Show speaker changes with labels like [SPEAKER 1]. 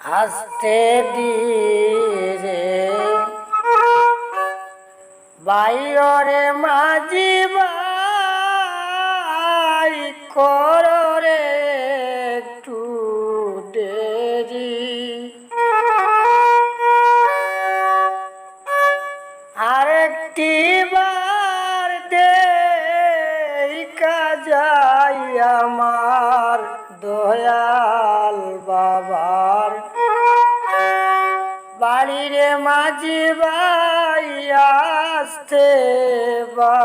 [SPEAKER 1] হাসতে দিরে বাইরে মাঝি বাই কররে মাঝি ভাই আসতে বা